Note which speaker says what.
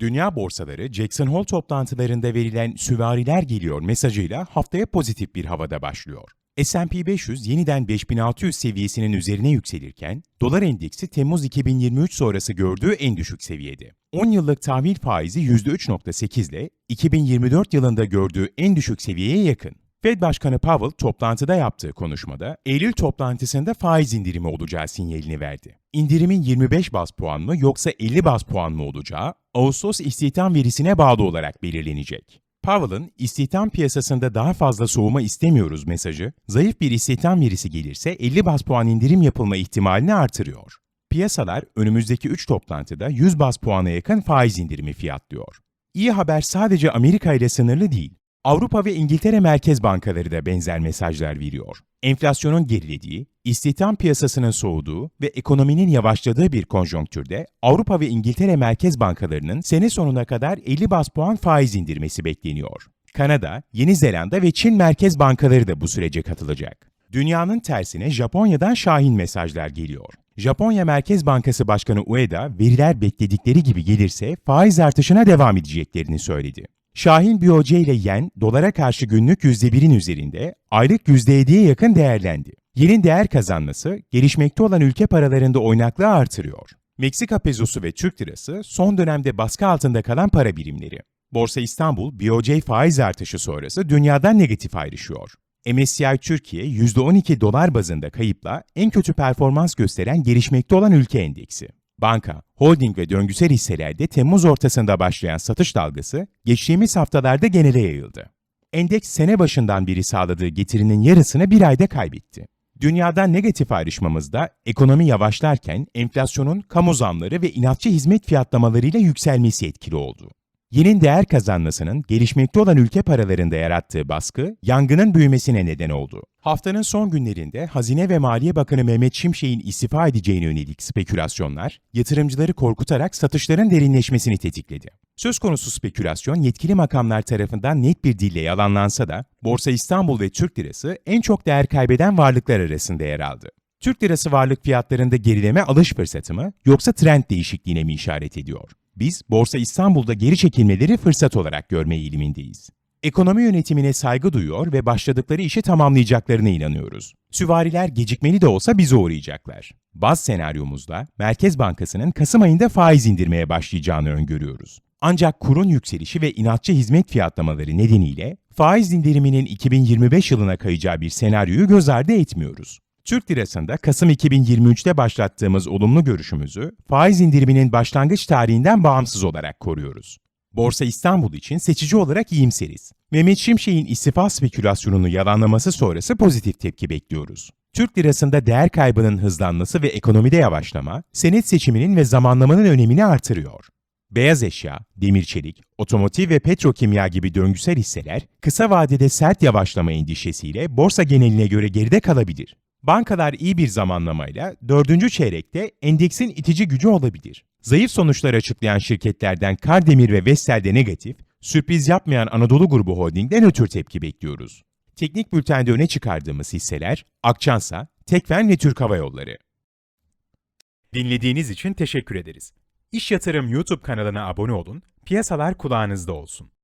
Speaker 1: Dünya borsaları Jackson Hole toplantılarında verilen süvariler geliyor mesajıyla haftaya pozitif bir havada başlıyor. S&P 500 yeniden 5600 seviyesinin üzerine yükselirken, dolar endeksi Temmuz 2023 sonrası gördüğü en düşük seviyede. 10 yıllık tahvil faizi %3.8 ile 2024 yılında gördüğü en düşük seviyeye yakın. Fed Başkanı Powell toplantıda yaptığı konuşmada Eylül toplantısında faiz indirimi olacağı sinyalini verdi. İndirimin 25 baz puan mı yoksa 50 baz puan mı olacağı Ağustos istihdam verisine bağlı olarak belirlenecek. Powell'ın istihdam piyasasında daha fazla soğuma istemiyoruz mesajı, zayıf bir istihdam verisi gelirse 50 baz puan indirim yapılma ihtimalini artırıyor. Piyasalar önümüzdeki 3 toplantıda 100 baz puana yakın faiz indirimi fiyatlıyor. İyi haber sadece Amerika ile sınırlı değil. Avrupa ve İngiltere merkez bankaları da benzer mesajlar veriyor. Enflasyonun gerilediği, istihdam piyasasının soğuduğu ve ekonominin yavaşladığı bir konjonktürde Avrupa ve İngiltere merkez bankalarının sene sonuna kadar 50 bas puan faiz indirmesi bekleniyor. Kanada, Yeni Zelanda ve Çin merkez bankaları da bu sürece katılacak. Dünyanın tersine Japonya'dan şahin mesajlar geliyor. Japonya Merkez Bankası Başkanı Ueda, veriler bekledikleri gibi gelirse faiz artışına devam edeceklerini söyledi. Şahin BOC ile yen, dolara karşı günlük %1'in üzerinde, aylık %7'ye yakın değerlendi. Yenin değer kazanması, gelişmekte olan ülke paralarında oynaklığı artırıyor. Meksika pezosu ve Türk lirası son dönemde baskı altında kalan para birimleri. Borsa İstanbul, BOC faiz artışı sonrası dünyadan negatif ayrışıyor. MSCI Türkiye %12 dolar bazında kayıpla en kötü performans gösteren gelişmekte olan ülke endeksi. Banka, holding ve döngüsel hisselerde Temmuz ortasında başlayan satış dalgası geçtiğimiz haftalarda genele yayıldı. Endeks sene başından beri sağladığı getirinin yarısını bir ayda kaybetti. Dünyadan negatif ayrışmamızda ekonomi yavaşlarken enflasyonun kamu zamları ve inatçı hizmet fiyatlamalarıyla yükselmesi etkili oldu. Yenin değer kazanmasının gelişmekte olan ülke paralarında yarattığı baskı, yangının büyümesine neden oldu. Haftanın son günlerinde Hazine ve Maliye Bakanı Mehmet Şimşek'in istifa edeceğine yönelik spekülasyonlar, yatırımcıları korkutarak satışların derinleşmesini tetikledi. Söz konusu spekülasyon yetkili makamlar tarafından net bir dille yalanlansa da, Borsa İstanbul ve Türk Lirası en çok değer kaybeden varlıklar arasında yer aldı. Türk Lirası varlık fiyatlarında gerileme alış fırsatı mı yoksa trend değişikliğine mi işaret ediyor? Biz Borsa İstanbul'da geri çekilmeleri fırsat olarak görme eğilimindeyiz. Ekonomi yönetimine saygı duyuyor ve başladıkları işi tamamlayacaklarına inanıyoruz. Süvariler gecikmeli de olsa bize uğrayacaklar. Baz senaryomuzda Merkez Bankası'nın Kasım ayında faiz indirmeye başlayacağını öngörüyoruz. Ancak kurun yükselişi ve inatçı hizmet fiyatlamaları nedeniyle faiz indiriminin 2025 yılına kayacağı bir senaryoyu göz ardı etmiyoruz. Türk lirasında Kasım 2023'te başlattığımız olumlu görüşümüzü faiz indiriminin başlangıç tarihinden bağımsız olarak koruyoruz. Borsa İstanbul için seçici olarak iyimseriz. Mehmet Şimşek'in istifa spekülasyonunu yalanlaması sonrası pozitif tepki bekliyoruz. Türk lirasında değer kaybının hızlanması ve ekonomide yavaşlama, senet seçiminin ve zamanlamanın önemini artırıyor. Beyaz eşya, demir çelik, otomotiv ve petrokimya gibi döngüsel hisseler kısa vadede sert yavaşlama endişesiyle borsa geneline göre geride kalabilir. Bankalar iyi bir zamanlamayla dördüncü çeyrekte endeksin itici gücü olabilir. Zayıf sonuçlar açıklayan şirketlerden Kardemir ve Vestel'de negatif, sürpriz yapmayan Anadolu Grubu Holding'den nötr tepki bekliyoruz. Teknik bültende öne çıkardığımız hisseler Akçansa, Tekfen ve Türk Hava Yolları. Dinlediğiniz için teşekkür ederiz. İş Yatırım YouTube kanalına abone olun, piyasalar kulağınızda olsun.